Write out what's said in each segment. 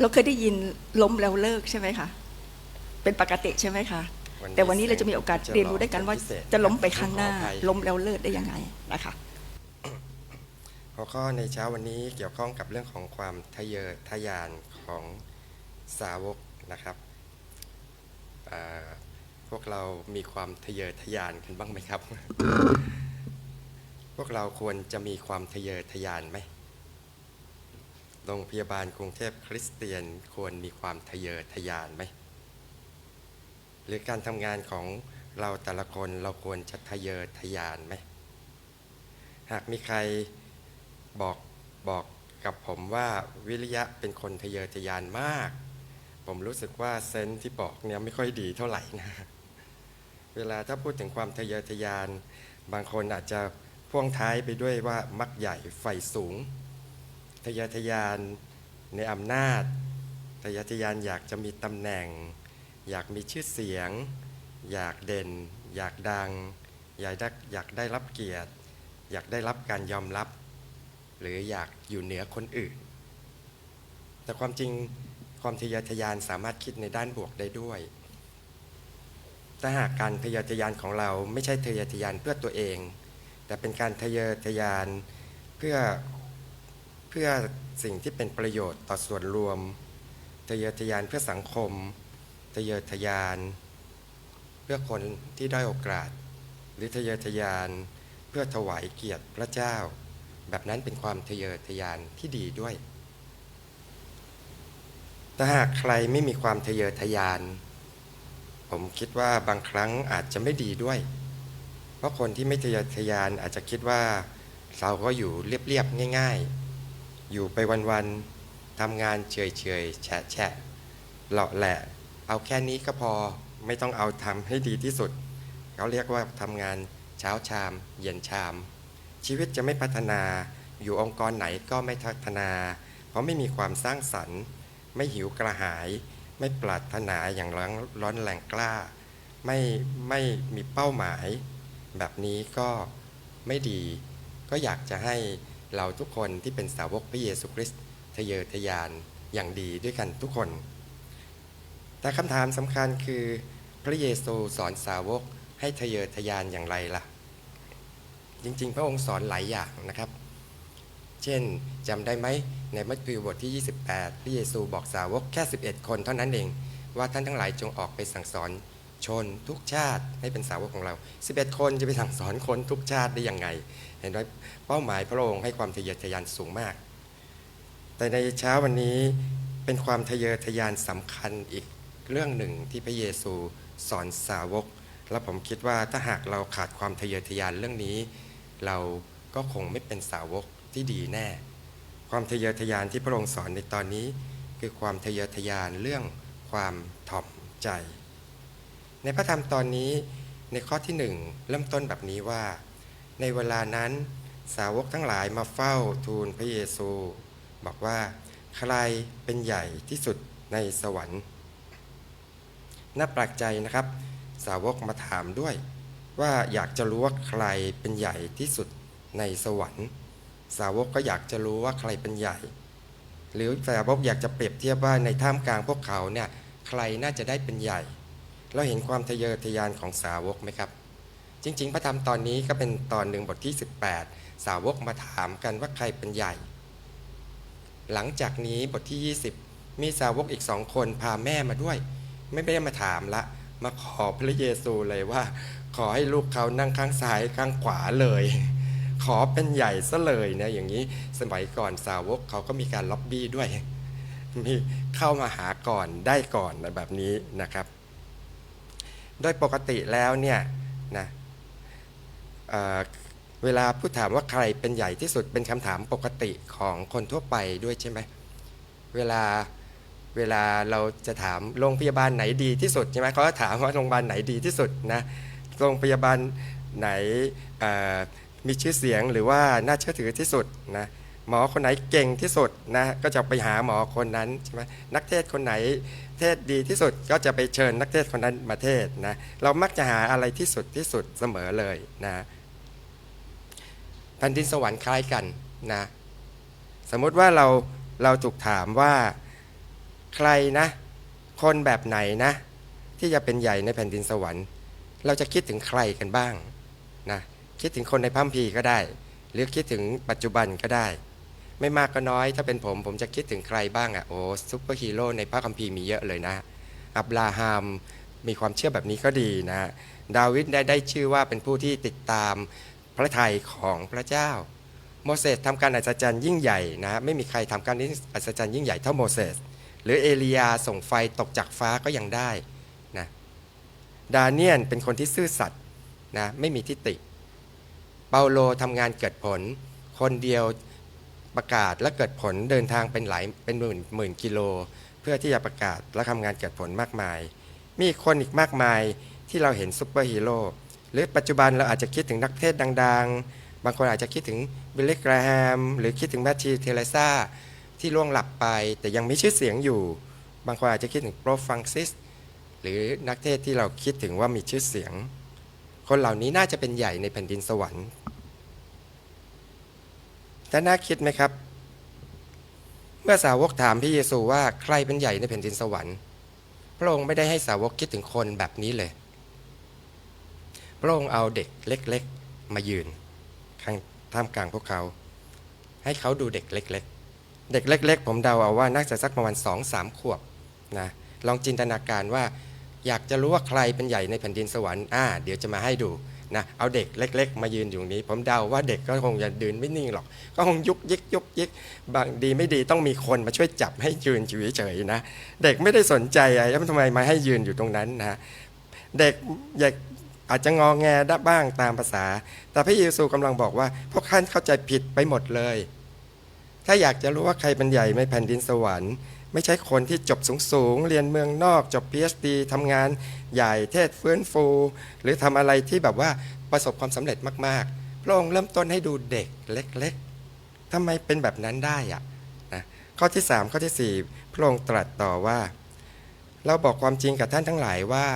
เราเคยได้ยินล้มแล้วเลิกใช่ไหมคะเป็นปกติใช่ไหมคะวันนี้แต่วันนี้เราจะมีโอกาสจะเรียนรู้ด้วยกันว่าพิเศษจะล้มไปข้างหน้าขออภัยล้มแล้วเลิกได้ยังไงนะคะหัวข้อในเช้าวันนี้เกี่ยวข้องกับเรื่องของความทะเยอทะยานของสาวกนะครับเอ่อพวกเรามีความทะเยอทะยานกันบ้างไหมครับ พวกเราควรจะมีความทะเยอทะยานไหม โรงพยาบาลกรุงเทพคริสเตียนควรมีความทะเยอทะยานไหม หรือการทำงานของเราแต่ละคนเราควรจะทะเยอทะยานไหม หากมีใครบอกบอกกับผมว่าวิริยะเป็นคนทะเยอทะยานมาก ผมรู้สึกว่าเซนที่บอกเนี่ยไม่ค่อยดีเท่าไหร่นะ เวลาถ้าพูดถึงความทะเยอทะยาน บางคนอาจจะพ่วงท้ายไปด้วยว่ามักใหญ่ไฟสูง ทยทะยานในอำนาจ ทยทะยานอยากจะมีตำแหน่ง อยากมีชื่อเสียง อยากเด่น อยากดัง อยากได้อยากได้รับเกียรติ อยากได้รับการยอมรับ หรืออยากอยู่เหนือคนอื่น แต่ความจริงความทยทะยานสามารถคิดในด้านบวกได้ด้วยถ้าหากการทะเยอทะยานของเราไม่ใช่ทะเยอทะยานเพื่อตัวเอง แต่เป็นการทะเยอทะยานเพื่อ พื่อสิ่งที่เป็นประโยชน์ต่อส่วนรวมทะเยอทะยานเพื่อสังคมทะเยอทะยาน เพื่อคนที่ได้โอกาส หรือทะเยอทะยาน เพื่อถวายเกียรติพระเจ้า แบบนั้นเป็นความทะเยอทะยานที่ดีด้วย แต่หากใครไม่มีความทะเยอทะยาน ผมคิดว่าบางครั้งอาจจะไม่ดีด้วย เพราะคนที่ไม่ทะเยอทะยานอาจจะคิดว่าเราก็อยู่เรียบๆง่าย ๆ อยู่ไปวันๆทำงานเฉยๆแฉะแฉะเลาะแหละ เอาแค่นี้ก็พอไม่ต้องเอาทำให้ดีที่สุด เขาเรียกว่าทำงานเช้าชาม เย็นชาม ชีวิตจะไม่พัฒนาอยู่องค์กรไหนก็ไม่พัฒนา เพราะไม่มีความสร้างสรรค์ ไม่หิวกระหาย ไม่ปรารถนาอย่างร้อนร้อนแรงกล้า ไม่ไม่มีเป้าหมาย แบบนี้ก็ไม่ดี ก็อยากจะให้ เราทุกคนที่เป็นสาวกพระเยซูคริสต์ทะเยอทะยานอย่างดีด้วยกันทุกคน แต่คำถามสำคัญคือ พระเยซูสอนสาวกให้ทะเยอทะยานอย่างไรล่ะ จริงๆ พระองค์สอนหลายอย่างนะครับ เช่นจำได้ไหมในมัทธิวบทที่ 28 พระเยซูบอกสาวกแค่ 11 คนเท่านั้นเอง ว่าท่านทั้งหลายจงออกไปสั่งสอน ชนทุกชาติให้เป็นสาวกของเรา 11 คนจะไปสั่งสอนคนทุกชาติได้ยังไง เห็นไหมเป้าหมายพระองค์ให้ความทะเยอทะยานสูงมาก แต่ในเช้าวันนี้เป็นความทะเยอทะยานสำคัญอีกเรื่องหนึ่งที่พระเยซูสอนสาวก และผมคิดว่าถ้าหากเราขาดความทะเยอทะยานเรื่องนี้ เราก็คงไม่เป็นสาวกที่ดีแน่ ความทะเยอทะยานที่พระองค์สอนในตอนนี้ คือความทะเยอทะยานเรื่องความถ่อมใจ ในพระธรรมตอนนี้ในข้อที่หนึ่งเริ่มต้นแบบนี้ว่า ในเวลานั้นสาวกทั้งหลายมาเฝ้าทูลพระเยซู บอกว่าใครเป็นใหญ่ที่สุดในสวรรค์น่าแปลกใจนะครับ สาวกมาถามด้วย ว่าอยากจะรู้ว่าใครเป็นใหญ่ที่สุดในสวรรค์ สาวกก็อยากจะรู้ว่าใครเป็นใหญ่ หรือสาวกอยากจะเปรียบเทียบว่าในท่ามกลางพวกเขาเนี่ยใครน่าจะได้เป็นใหญ่ เราเห็นความทะเยอทะยานของสาวกไหมครับ จริง ๆ พระธรรมตอนนี้ก็เป็นตอนหนึ่งบทที่ 18 สาวกมาถามกันว่าใครเป็นใหญ่ หลังจากนี้บทที่ 20 มีสาวกอีกสองคนพาแม่มาด้วย ไม่ได้มาถามละ มาขอพระเยซูเลยว่า ขอให้ลูกเขานั่งข้างซ้ายข้างขวาเลย ขอเป็นใหญ่ซะเลยนะอย่างนี้สมัยก่อนสาวกเขาก็มีการล็อบบี้ด้วยมีเข้ามาหาก่อนได้ก่อนแบบนี้นะครับ โดยปกติแล้วเนี่ยนะเเวลาผู้ถามว่าใครเป็นใหญ่ที่สุดเป็นคำถามปกติของคนทั่วไปด้วยใช่ไหมเวลาเวลาเราจะถามโรงพยาบาลไหนดีที่สุดใช่ไหมเขาก็ถามว่าโรงพยาบาลไหนดีที่สุดนะโรงพยาบาลไหนมีชื่อเสียงหรือว่าน่าเชื่อถือที่สุดนะหมอคนไหนเก่งที่สุดนะก็จะไปหาหมอคนนั้นใช่ไหมนักเทศคนไหน เทศดีที่สุดก็จะไปเชิญนักเทศคนนั้นมาเทศนะเรามักจะหาอะไรที่สุดที่สุดเสมอเลยนะแผ่นดินสวรรค์คล้ายกันนะสมมุติว่าเราเราถูกถามว่าใครนะ คนแบบไหนนะ ที่จะเป็นใหญ่ในแผ่นดินสวรรค์ เราจะคิดถึงใครกันบ้างนะคิดถึงคนในพัมพีก็ได้ หรือคิดถึงปัจจุบันก็ได้ ไม่มากก็น้อย ถ้าเป็นผมผมจะคิดถึงใครบ้างอะ่ะโอ้ซุปเปอร์ฮีโร่ในพระคัมภีร์มีเยอะเลยนะ อับราฮัมมีความเชื่อแบบนี้ก็ดีนะดาวิดได้ได้ชื่อว่าเป็นผู้ที่ติดตามพระทัยของพระเจ้า โมเสสทำการอัศจรรย์ยิ่งใหญ่นะไม่มีใครทำการอัศจรรย์ยิ่งใหญ่เท่าโมเสสหรือเอลียาส่งไฟตกจากฟ้าก็ยังได้นะดาเนียนเป็นคนที่ซื่อสัตย์นะไม่มีทิฏฐิเปาโลทำงานเกิดผล คนเดียว ประกาศและเกิดผลเดินทางเป็นหลายเป็นหมื่นหมื่นกิโล เพื่อที่จะประกาศและทำงานเกิดผลมากมาย มีคนอีกมากมายที่เราเห็นซูเปอร์ฮีโร่หรือปัจจุบันเราอาจจะคิดถึงนักเทศดังๆ บางคนอาจจะคิดถึงบิลลี่แกรแฮมหรือคิดถึงแมทธิวเทเลซาที่ล่วงหลับไป แต่ยังมีชื่อเสียงอยู่ บางคนอาจจะคิดถึงโปรฟังซิสหรือนักเทศที่เราคิดถึงว่ามีชื่อเสียง คนเหล่านี้น่าจะเป็นใหญ่ในแผ่นดินสวรรค์ แต่น่าคิดไหมครับ เมื่อสาวกถามพระเยซูว่าใครเป็นใหญ่ในแผ่นดินสวรรค์ พระองค์ไม่ได้ให้สาวกคิดถึงคนแบบนี้เลย พระองค์เอาเด็กเล็ก ๆ มายืนข้างท่ามกลางพวกเขา ให้เขาดูเด็กเล็ก ๆ เด็กเล็ก ๆ ผมเดาเอาว่าน่าจะสักประมาณสองสามขวบนะลองจินตนาการว่าอยากจะรู้ว่าใครเป็นใหญ่ในแผ่นดินสวรรค์อ่าเดี๋ยวจะมาให้ดู นะเอาเด็กเล็ก ๆ มายืนอยู่นี้ ผมเดาว่าเด็กก็คงจะยืนไม่นิ่งหรอก ก็คงยุกยิกยุกยิกบางดีไม่ดีต้องมีคนมาช่วยจับให้ยืนอยู่เฉยๆนะ เด็กไม่ได้สนใจอะไรแล้วทำไมมาให้ยืนอยู่ตรงนั้นนะเด็กอยากอาจจะงอแงได้บ้างตามภาษา แต่พระเยซูกำลังบอกว่าพวกท่านเข้าใจผิดไปหมดเลย ถ้าอยากจะรู้ว่าใครเป็นใหญ่ในแผ่นดินสวรรค์ ไม่ใช่คนที่จบสูงๆ เรียนเมืองนอก จบ PhD ทำงานใหญ่เทศฟื้นฟู หรือทำอะไรที่แบบว่าประสบความสำเร็จมากๆ พระองค์เริ่มต้นให้ดูเด็กเล็กๆทำไมเป็นแบบนั้นได้อะนะข้อที่ 3 ข้อทีสี่ 4 พระองค์ตรัสต่อว่า เราบอกความจริงกับท่านทั้งหลายว่า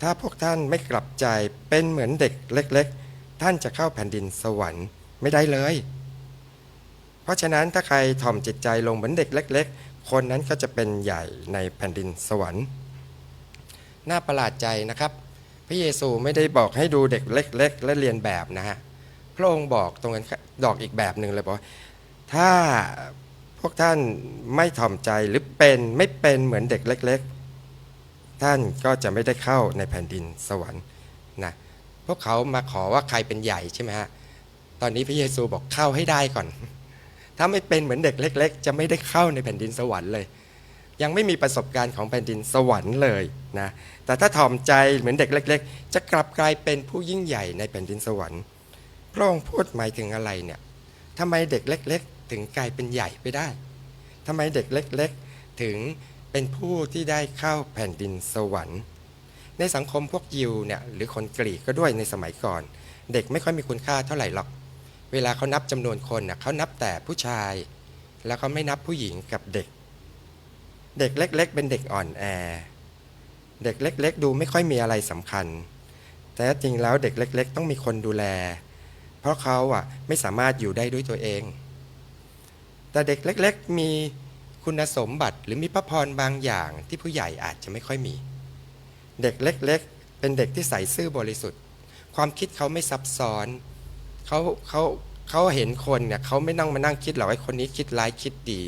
ถ้าพวกท่านไม่กลับใจเป็นเหมือนเด็กเล็ก ๆ ท่านจะเข้าแผ่นดินสวรรค์ไม่ได้เลย เพราะฉะนั้นถ้าใครถ่อมจิตใจลงเหมือนเด็กเล็กๆ คนนั้นก็จะเป็นใหญ่ในแผ่นดินสวรรค์ น่าประหลาดใจนะครับ พระเยซูไม่ได้บอกให้ดูเด็กเล็ก ๆ และเรียนแบบนะฮะพระองค์บอกตรงกันดอกอีกแบบหนึ่งเลยบอกถ้าพวกท่านไม่ถ่อมใจหรือเป็นไม่เป็นเหมือนเด็กเล็ก ๆ ท่านก็จะไม่ได้เข้าในแผ่นดินสวรรค์นะพวกเขามาขอว่าใครเป็นใหญ่ใช่ไหมฮะตอนนี้พระเยซูบอกเข้าให้ได้ก่อน ถ้าไม่เป็นเหมือนเด็กเล็ก ๆ จะไม่ได้เข้าในแผ่นดินสวรรค์เลย ยังไม่มีประสบการณ์ของแผ่นดินสวรรค์เลยนะแต่ถ้าถ่อมใจเหมือนเด็กเล็ก ๆ จะกลับกลายเป็นผู้ยิ่งใหญ่ในแผ่นดินสวรรค์พระองค์พูดหมายถึงอะไรเนี่ยทำไมเด็กเล็ก ๆ ถึงกลายเป็นใหญ่ไปได้ทำไมเด็กเล็ก ๆ ถึงเป็นผู้ที่ได้เข้าแผ่นดินสวรรค์ ในสังคมพวกยิวเนี่ยหรือคนกรีกก็ด้วยในสมัยก่อน เด็กไม่ค่อยมีคุณค่าเท่าไหร่หรอก เวลาเขานับจำนวนคนน่ะเขานับแต่ผู้ชาย แล้วเขาไม่นับผู้หญิงกับเด็ก เด็กเล็ก ๆ เป็นเด็กอ่อนแอ เด็กเล็ก ๆ ดูไม่ค่อยมีอะไรสำคัญ แต่จริงแล้วเด็กเล็ก ๆ ต้องมีคนดูแล เพราะเขาอะไม่สามารถอยู่ได้ด้วยตัวเอง แต่เด็กเล็ก ๆ มีคุณสมบัติหรือมีพระพรบางอย่างที่ผู้ใหญ่อาจจะไม่ค่อยมี เด็กเล็ก ๆ เป็นเด็กที่ใส่ซื่อบริสุทธิ์ ความคิดเขาไม่ซับซ้อน เขาเขาเขาเห็นคนเนี่ยเขาไม่นั่งมานั่งคิดหรอกไอ้คนนี้คิดร้ายคิดดี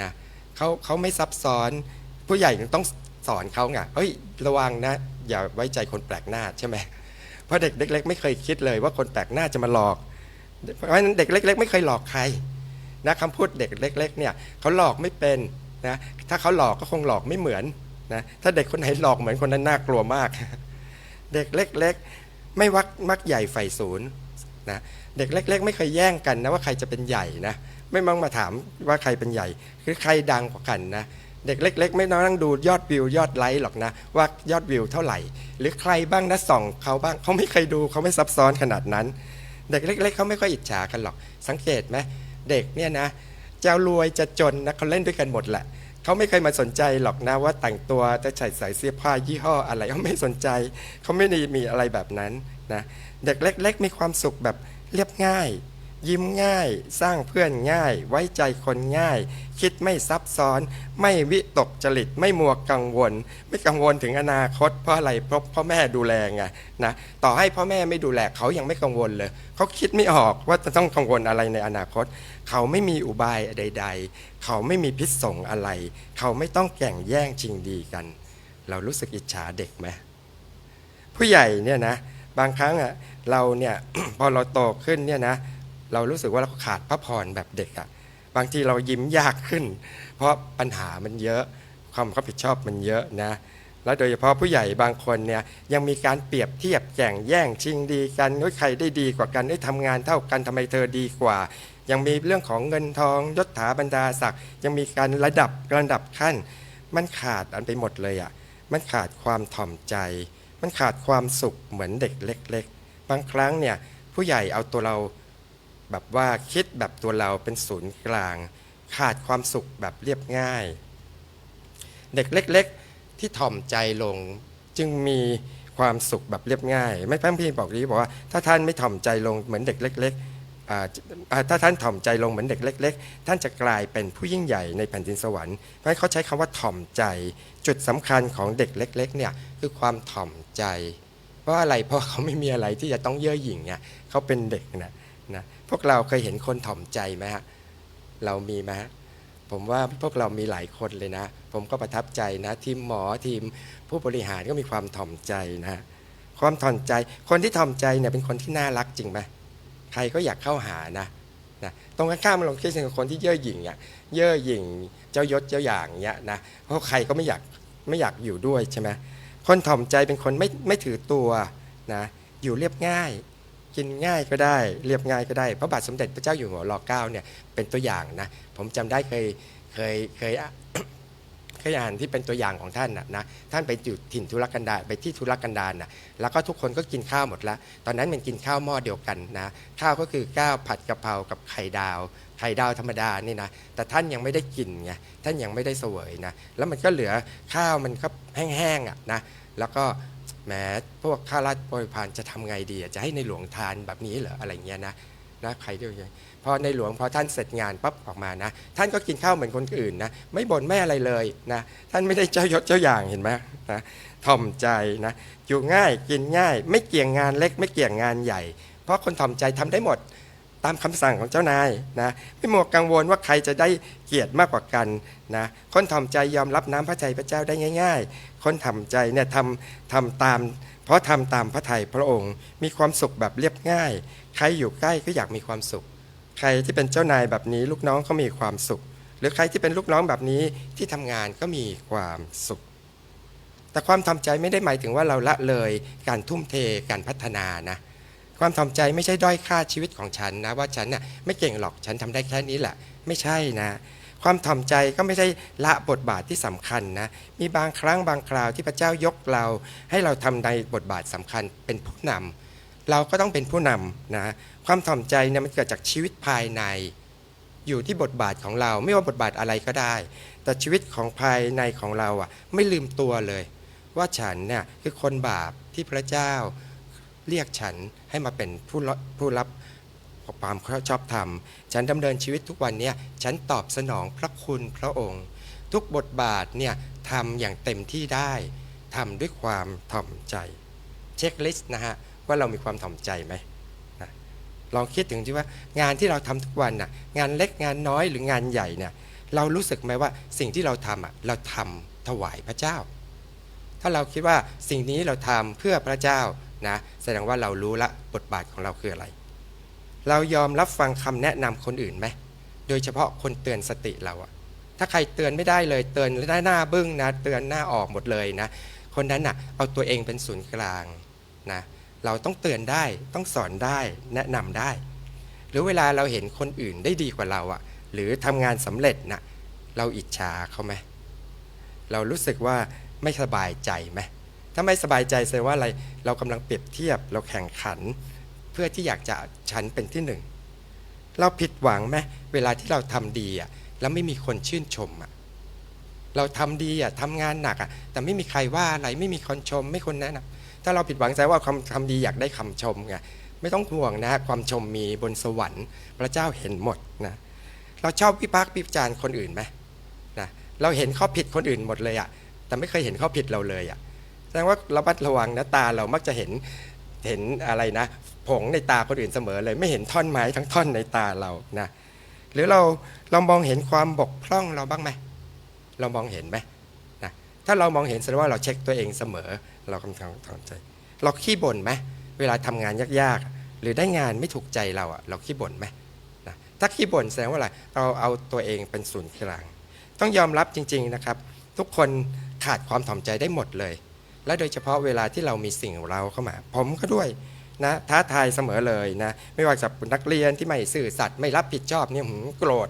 นะเขาเขาไม่ซับซ้อนผู้ใหญ่ต้องสอนเขาไงเฮ้ยระวังนะ อย่าไว้ใจคนแปลกหน้าใช่ไหมเพราะเด็กเล็ก ๆ ไม่เคยคิดเลยว่าคนแปลกหน้าจะมาหลอก เพราะฉะนั้นเด็กเล็ก ๆ ไม่เคยหลอกใครนะคำพูดเด็กเล็ก ๆ เนี่ยเขาหลอกไม่เป็นนะถ้าเขาหลอกก็คงหลอกไม่เหมือนนะถ้าเด็กคนไหนหลอกเหมือนคนนั้นน่ากลัวมาก เด็กเล็ก ๆ ไม่วักมักใหญ่ไฟศูนย์ นะเด็กเล็ก ๆ ไม่เคยแย่งกันนะว่าใครจะเป็นใหญ่นะไม่มังมาถามว่าใครเป็นใหญ่ คือใครดังกว่ากันนะเด็กเล็ก ๆ ไม่นั่งดูยอดวิวยอดไลค์หรอกนะ ว่ายอดวิวเท่าไหร่ หรือใครบ้างนะส่องเขาบ้างเขาไม่เคยดูเขาไม่ซับซ้อนขนาดนั้น เด็กเล็ก ๆเขาไม่ค่อยอิจฉากันหรอก สังเกตไหมเด็กเนี่ยนะจะรวยจะจนนะเขาเล่นด้วยกันหมดแหละเขาไม่เคยมาสนใจหรอกนะว่าแต่งตัวจะใส่ใส่เสื้อผ้ายี่ห้ออะไรเขาไม่สนใจเขาไม่ได้มีอะไรแบบนั้น นะเด็กเล็ก ๆ มีความสุขแบบเรียบง่าย ยิ้มง่าย สร้างเพื่อนง่าย ไว้ใจคนง่าย คิดไม่ซับซ้อน ไม่วิตกจริตไม่มัวกังวล ไม่กังวลถึงอนาคตเพราะอะไรเพราะพ่อแม่ดูแลไงนะต่อให้พ่อแม่ไม่ดูแลเขายังไม่กังวลเลย เขาคิดไม่ออกว่าจะต้องกังวลอะไรในอนาคต เขาไม่มีอุบายใด ๆ เขาไม่มีพิษสงอะไร เขาไม่ต้องแข่งแย่งชิงดีกัน เรารู้สึกอิจฉาเด็กไหมผู้ใหญ่เนี่ยนะ บางครั้งอะเราเนี่ยพอเราโตขึ้นเนี่ยนะเรารู้สึกว่าเราขาดพระพรแบบเด็กอะบางทีเรายิ้มยากขึ้น เพราะปัญหามันเยอะความรับผิดชอบมันเยอะนะแล้วโดยเฉพาะผู้ใหญ่บางคนเนี่ยยังมีการเปรียบเทียบแข่งแย่งชิงดีกันว่าใครได้ดีกว่ากันได้ยทำงานเท่ากันทำไมเธอดีกว่า ยังมีเรื่องของเงินทองยศถาบรรดาศักดิ์ยังมีการระดับระดับขั้น มันขาดอันไปหมดเลยอะมันขาดความถ่อมใจ มันขาดความสุขเหมือนเด็กเล็ก ๆ บางครั้งเนี่ยผู้ใหญ่เอาตัวเราแบบว่าคิดแบบตัวเราเป็นศูนย์กลาง ขาดความสุขแบบเรียบง่าย เด็กเล็ก ๆ ที่ถ่อมใจลงจึงมีความสุขแบบเรียบง่าย ไม่แพ้พี่บอกนี้บอกว่าถ้าท่านไม่ถ่อมใจลงเหมือนเด็กเล็ก ๆ ถ้าท่านถ่อมใจลงเหมือนเด็กเล็ก ๆ ท่านจะกลายเป็นผู้ยิ่งใหญ่ในแผ่นดินสวรรค์ เพราะฉะนั้นเขาใช้คำว่าถ่อมใจ จุดสำคัญของเด็กเล็ก ๆ เนี่ยคือความถ่อมใจ เพราะอะไร เพราะเขาไม่มีอะไรที่จะต้องเย่อหยิ่งเนี่ยเขาเป็นเด็กนะนะ พวกเราเคยเห็นคนถ่อมใจไหมฮะ เรามีไหมฮะ ผมว่าพวกเรามีหลายคนเลยนะ ผมก็ประทับใจนะ ทีมหมอทีมผู้บริหารก็มีความถ่อมใจนะ ความถ่อมใจ คนที่ถ่อมใจเนี่ยเป็นคนที่น่ารักจริงไหม ใครก็อยากเข้าหานะนะตรงกันข้ามมันลองคิดถึงคนที่เย่อหยิ่งอะเย่อหยิ่งเจ้ายศเจ้าอย่างเงี้ยนะเพราะใครก็ไม่อยากไม่อยากอยู่ด้วยใช่ไหมคนถ่อมใจเป็นคนไม่ไม่ถือตัวนะอยู่เรียบง่าย กินง่ายก็ได้ เรียบง่ายก็ได้พระบาทสมเด็จพระเจ้าอยู่หัวรอเก้าเนี่ยเป็นตัวอย่างนะผมจำได้เคยเคยเคย อะเคยานที่เป็นตัวอย่างของท่านนะนะท่านไปอยู่ถิ่นทุรกันดารไปที่ทุรกันดารนะแล้วก็ทุกคนก็กินข้าวหมดแล้วตอนนั้นมันกินข้าวหม้อเดียวกันนะข้าวก็คือข้าวผัดกะเพรากับไข่ดาวไข่ดาวธรรมดานี่นะแต่ท่านยังไม่ได้กินไงท่านยังไม่ได้เสวยนะแล้วมันก็เหลือข้าวมันก็แห้งๆอะนะแล้วก็แหมพวกข้าราชบริพารจะทำไงดีจะให้ในหลวงทานแบบนี้เหรออะไรเงี้ยนะนะใครด้วย พอในหลวงพอท่านเสร็จงานปั๊บออกมานะ ท่านก็กินข้าวเหมือนคนอื่นนะไม่บ่นไม่อะไรเลยนะท่านไม่ได้เจ้ายศเจ้าอย่างเห็นไหมนะถ่อมใจนะอยู่ง่ายกินง่าย ไม่เกี่ยงงานเล็ก ไม่เกี่ยงงานใหญ่ เพราะคนถ่อมใจทำได้หมดตามคำสั่งของเจ้านายนะไม่มัวกังวลว่าใครจะได้เกียรติมากกว่ากันนะคนถ่อมใจยอมรับน้ำพระทัยพระเจ้าได้ง่าย ๆ คนถ่อมใจเนี่ยทำทำตาม เพราะทำตามพระทัยพระองค์ มีความสุขแบบเรียบง่าย ใครอยู่ใกล้ก็อยากมีความสุข ใครที่เป็นเจ้านายแบบนี้ลูกน้องก็มีความสุข หรือใครที่เป็นลูกน้องแบบนี้ที่ทำงานก็มีความสุข แต่ความทำใจไม่ได้หมายถึงว่าเราละเลยการทุ่มเทการพัฒนานะความทำใจไม่ใช่ด้อยค่าชีวิตของฉันนะว่าฉันน่ะไม่เก่งหรอกฉันทำได้แค่นี้แหละ ไม่ใช่นะ ความทำใจก็ไม่ใช่ละบทบาทที่สำคัญนะมีบางครั้งบางคราวที่พระเจ้ายกเรา ให้เราทำในบทบาทสำคัญเป็นผู้นำ เราก็ต้องเป็นผู้นำนะความถ่อมใจเนี่ยมันเกิดจากชีวิตภายใน อยู่ที่บทบาทของเราไม่ว่าบทบาทอะไรก็ได้ แต่ชีวิตของภายในของเราอะไม่ลืมตัวเลย ว่าฉันเนี่ยคือคนบาปที่พระเจ้าเรียกฉันให้มาเป็นผู้รับผู้รับความชอบธรรม ฉันดำเนินชีวิตทุกวันเนี่ยฉันตอบสนองพระคุณพระองค์ ทุกบทบาทเนี่ยทำอย่างเต็มที่ได้ทำด้วยความถ่อมใจ เช็คลิสต์นะฮะ ว่าเรามีความถ่อมใจไหมนะลองคิดถึงที่ว่างานที่เราทำทุกวันน่ะงานเล็กงานน้อยหรืองานใหญ่เนี่ยเรารู้สึกไหมว่าสิ่งที่เราทำอะเราทำถวายพระเจ้า ถ้าเราคิดว่าสิ่งนี้เราทำเพื่อพระเจ้านะแสดงว่าเรารู้ละบทบาทของเราคืออะไร เรายอมรับฟังคำแนะนำคนอื่นไหมโดยเฉพาะคนเตือนสติเราอะถ้าใครเตือนไม่ได้เลยเตือนหน้าหน้าบึ้งนะเตือนหน้าออกหมดเลยนะคนนั้นน่ะเอาตัวเองเป็นศูนย์กลางนะ เราต้องเตือนได้ต้องสอนได้แนะนำได้ หรือเวลาเราเห็นคนอื่นได้ดีกว่าเราอะหรือทำงานสำเร็จนะเราอิจฉาเขาไหมเรารู้สึกว่าไม่สบายใจไหมถ้าไม่สบายใจแสดงว่าอะไรเรากำลังเปรียบเทียบ เราแข่งขัน เพื่อที่อยากจะฉันเป็นที่หนึ่งเราผิดหวังไหมเวลาที่เราทำดีอะแล้วไม่มีคนชื่นชมอะเราทำดีอะทำงานหนักอะแต่ไม่มีใครว่าอะไรไม่มีคนชมไม่คนแนะนำ ถ้าเราผิดหวังใจว่าความทำดีอยากได้คำชมไงไม่ต้องห่วงนะความชมมีบนสวรรค์ พระเจ้าเห็นหมดนะเราชอบวิพากษ์วิจารณ์คนอื่นไหมนะเราเห็นข้อผิดคนอื่นหมดเลยอะแต่ไม่เคยเห็นข้อผิดเราเลยอะแสดงว่าระมัดระวังนะตาเรามักจะเห็นเห็นอะไรนะ ผงในตาคนอื่นเสมอเลย ไม่เห็นท่อนไม้ทั้งท่อนในตาเรานะหรือเราเรามองเห็นความบกพร่องเราบ้างไหมเรามองเห็นไหมนะถ้าเรามองเห็นแสดงว่าเราเช็คตัวเองเสมอ เรากำลังทำใจ เราขี้บ่นไหมเวลาทำงานยากๆ หรือได้งานไม่ถูกใจเราอะเราขี้บ่นไหมนะถ้าขี้บ่นแสดงว่าอะไรเราเอาตัวเองเป็นศูนย์กลาง ต้องยอมรับจริงๆนะครับ ทุกคนขาดความถ่อมใจได้หมดเลย และโดยเฉพาะเวลาที่เรามีสิ่งเราเข้ามา ผมก็ด้วยนะท้าทายเสมอเลยนะไม่ว่าจะเป็นนักเรียนที่ไม่ซื่อสัตย์ไม่รับผิดชอบเนี่ยหืมโกรธ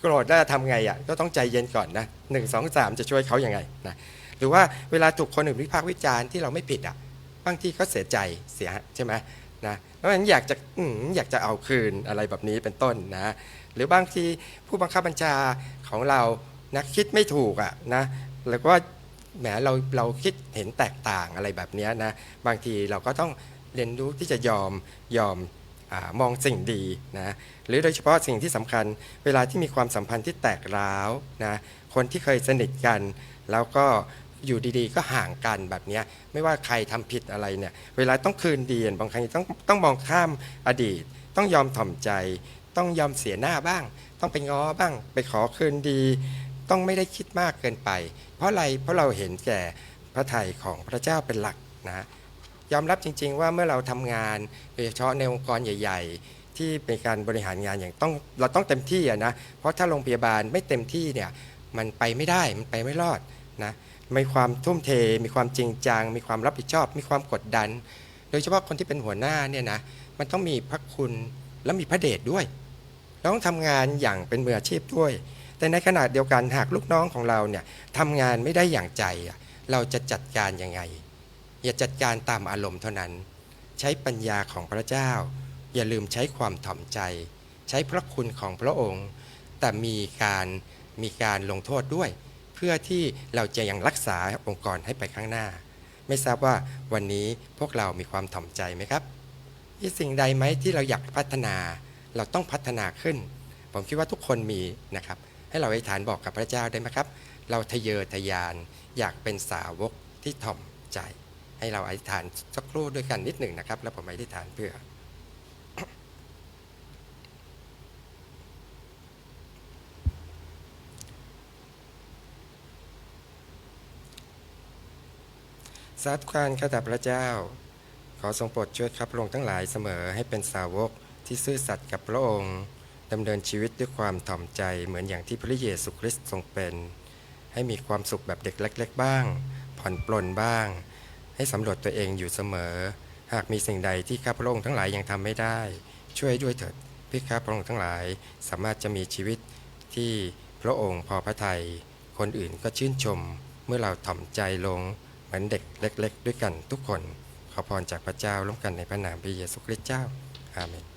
โกรธแล้วจะทำไงอะก็ต้องใจเย็นก่อนนะหนึ่งสองสามจะช่วยเขาอยัางไงนะ หรือว่าเวลาถูกคนอื่นวิพากษ์วิจารณ์ที่เราไม่ผิดอะบางทีก็เสียใจเสียใช่ไหมนะเพราะฉะนั้นอยากจะอือยากจะเอาคืนอะไรแบบนี้เป็นต้นนะหรือบางทีผู้บังคับบัญชาของเรานะคิดไม่ถูกอะนะแล้วก็แหมเราเราคิดเห็นแตกต่างอะไรแบบนี้นะบางทีเราก็ต้องเรียนรู้ที่จะยอมยอมอมองสิ่งดีนะหรือโดยเฉพาะสิ่งที่สำคัญ เวลาที่มีความสัมพันธ์ที่แตกร้าวนะคนที่เคยสนิทกัน แล้วก็ อยู่ดีๆ ก็ห่างกันแบบนี้ไม่ว่าใครทำผิดอะไรเนี่ย เวลาต้องคืนดีบางครั้งต้องต้องมองข้ามอดีต ต้องยอมถ่อมใจ ต้องยอมเสียหน้าบ้าง ต้องไปง้อบ้าง ไปขอคืนดี ต้องไม่ได้คิดมากเกินไป เพราะอะไรเพราะเราเห็นแก่พระทัยของพระเจ้าเป็นหลักนะยอมรับจริง ๆ ว่าเมื่อเราทำงานโดยเฉพาะในองค์กรใหญ่ ๆ ที่เป็นการบริหารงานอย่างต้องเราต้องเต็มที่อะนะเพราะถ้าโรงพยาบาลไม่เต็มที่เนี่ยมันไปไม่ได้มันไปไม่รอดนะ มีความทุ่มเท มีความจริงจัง มีความรับผิดชอบ มีความกดดัน โดยเฉพาะคนที่เป็นหัวหน้าเนี่ยนะ มันต้องมีพระคุณและมีพระเดชด้วยเราต้องทำงานอย่างเป็นมืออาชีพด้วย แต่ในขณะเดียวกันหากลูกน้องของเราเนี่ยทำงานไม่ได้อย่างใจ เราจะจัดการยังไง อย่าจัดการตามอารมณ์เท่านั้น ใช้ปัญญาของพระเจ้า อย่าลืมใช้ความถ่อมใจ ใช้พระคุณของพระองค์ แต่มีการมีการลงโทษด้วย เพื่อที่เราจะยังรักษาองค์กรให้ไปข้างหน้า ไม่ทราบว่าวันนี้พวกเรามีความถ่อมใจไหมครับมีสิ่งใดไหมที่เราอยากพัฒนา เราต้องพัฒนาขึ้น ผมคิดว่าทุกคนมีนะครับ ให้เราอธิษฐานบอกกับพระเจ้าได้ไหมครับ เราทะเยอทะยานอยากเป็นสาวกที่ถ่อมใจ ให้เราอธิษฐานสักครู่ด้วยกันนิดหนึ่งนะครับ แล้วผมอธิษฐานเพื่อ สาธุการข้าแต่พระเจ้า ขอทรงโปรดช่วยข้าพระองค์ทั้งหลายเสมอให้เป็นสาวกที่ซื่อสัตย์กับพระองค์ดำเนินชีวิตด้วยความถ่อมใจเหมือนอย่างที่พระเยซูคริสต์ทรงเป็น ให้มีความสุขแบบเด็กเล็ก ๆ บ้าง ผ่อนปลนบ้าง ให้สำรวจตัวเองอยู่เสมอ หากมีสิ่งใดที่ข้าพระองค์ทั้งหลายยังทำไม่ได้ ช่วยด้วยเถิดพื่ข้าพระองค์ทั้งหลายสามารถจะมีชีวิตที่พระองค์พอพระทยัยคนอื่นก็ชื่นชมเมื่อเราถ่อมใจลง มือนเด็กเล็ก ๆ ด้วยกันทุกคน ขอพรจากพระเจ้าร่วมกันในพระนามพระเยซูคริสต์เจ้า อาเมน